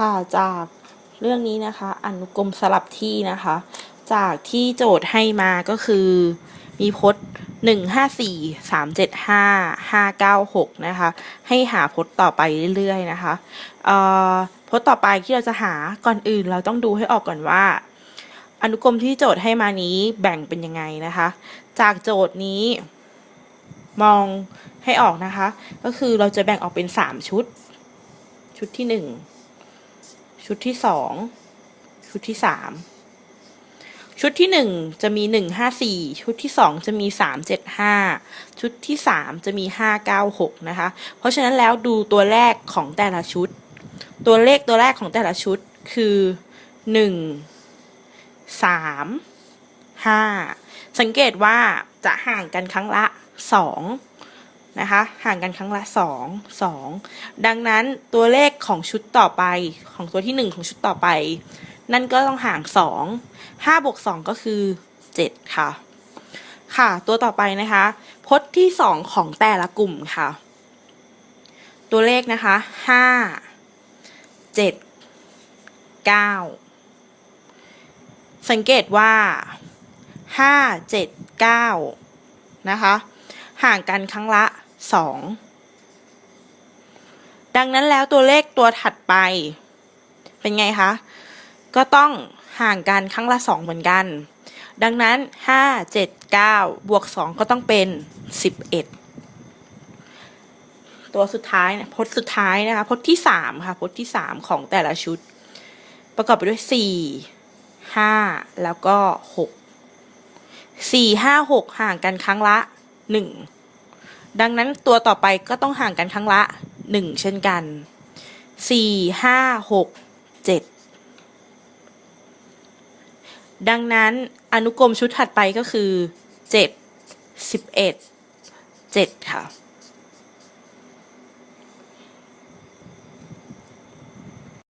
ค่ะจากเรื่องนี้นะคะ อนุกรมสลับที่นะคะ จากที่โจทย์ให้มาก็คือ มีพจน์หนึ่งห้าสี่สามเจ็ดห้าห้าเก้าหกนะคะ ให้หาพจน์ต่อไปเรื่อยๆนะคะพจน์ต่อไปที่เราจะหาก่อนอื่น เราต้องดูให้ออกก่อนว่า อนุกรมที่โจทย์ให้มานี้แบ่งเป็นยังไงนะคะ จากโจทย์นี้มองให้ออกนะคะ ก็คือเราจะแบ่งออกเป็นสามชุด ชุดที่หนึ่ง ชุดที่สองชุดที่สามชุดที่หนึ่งจะมีหนึ่งห้าสี่ชุดที่สองจะมีสามเจ็ดห้าชุดที่สามจะมีห้าเก้าหกนะคะ เพราะฉะนั้นแล้วดูตัวแรกของแต่ละชุด ตัวเลขตัวแรกของแต่ละชุดคือหนึ่งสามห้าสังเกตว่าจะห่างกันครั้งละสอง นะคะ ห่างกันครั้งละสองสองดังนั้นตัวเลขของชุดต่อไปของตัวที่หนึ่งของชุดต่อไป นั่นก็ต้องห่างสองห้าบวกสองก็คือเจ็ดค่ะ ค่ะ ตัวต่อไปนะคะ พจน์ที่สองของแต่ละกลุ่มค่ะ ตัวเลขนะคะห้าเจ็ดเก้าสังเกตว่าห้าเจ็ดเก้านะคะ ห่างกันครั้งละสองดังนั้นแล้วตัวเลขตัวถัดไป เป็นไงคะ ก็ต้องห่างกันครั้งละสองเหมือนกัน ดังนั้นห้าเจ็ดเก้าบวกสองก็ต้องเป็นสิบเอ็ดตัวสุดท้ายเนี่ยพจน์สุดท้ายนะคะพจน์ที่สามค่ะพจน์ที่สามของแต่ละชุด ประกอบไปด้วยสี่ห้าแล้วก็หกสี่ห้าหกห่างกันครั้งละ หนึ่งดังนั้นตัวต่อไปก็ต้องห่างกันครั้งละหนึ่งเช่นกันสี่ห้าหกเจ็ดดังนั้นอนุกรมชุดถัดไปก็คือเจ็ดสิบเอ็ดเจ็ดค่ะ